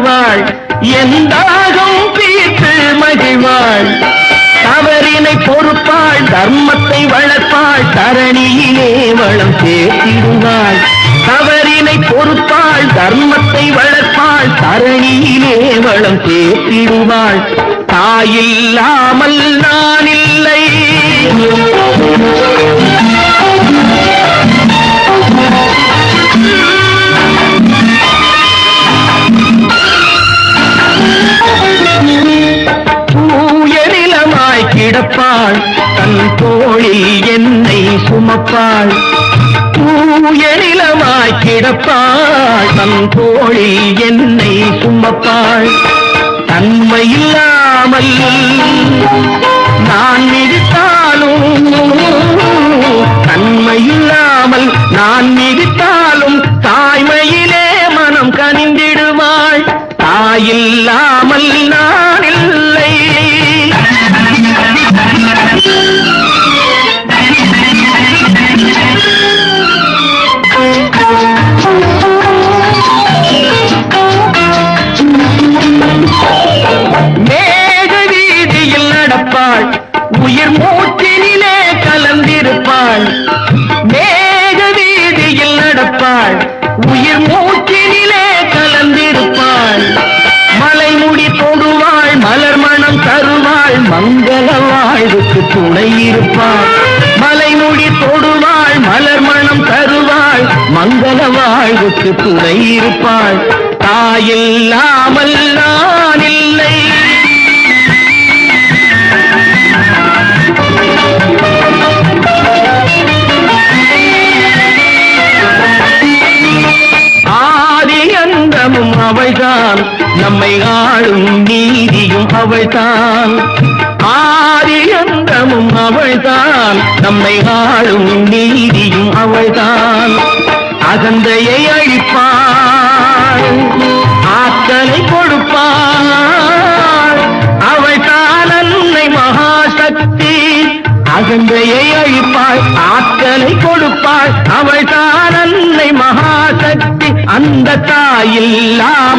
வருவாள் என் தீர்த்து மகிழ்வாள் தவறினை பொறுப்பாள் தர்மத்தை வளர்ப்பாள் தரணியிலே வளம் சேர்த்திடுவாள் தவறினை பொறுப்பாள் தர்மத்தை வளர்ப்பாள் தரணியிலே வளம் சேர்த்திடுவாள் தாயில்லாமல் நான் இல்லை தோளில் என்னை சுமப்பாள். தூய நிலமாய் கிடப்பாள். தன் தோளில் என்னை சுமப்பாள். தன்மையில்லாமல் நான் மிதித்தாலும் தன்மை உயிர் கலந்திருப்பாள். மேக வீதியில் நடப்பாள். உயிர் மூச்சினிலே கலந்திருப்பாள். மலைமுடி தொடுவாள் மலர் மனம் தருவாள் மங்கள வாழ்வுக்கு துணை இருப்பாள். மலைமுடி தொடுவாள் மலர் மனம் தருவாள் மங்கள வாழ்வுக்கு துணை இருப்பாள். தாயில்லாமல் நான் இல்லை. நம்மை ஆளும் நீதியும் அவள்தான். ஆரியந்தமும் அவள்தான். நம்மை ஆளும் நீதியும் அவள்தான். அகந்தையை அழிப்பாள் ஆக்கலை கொடுப்பாள். அவள்தான் அன்னை மகாசக்தி. அகந்தையை அழிப்பாள் ஆக்கலை கொடுப்பாள். அவள்தான் அன்னை மகாசக்தி. அந்த தாயில்லாம்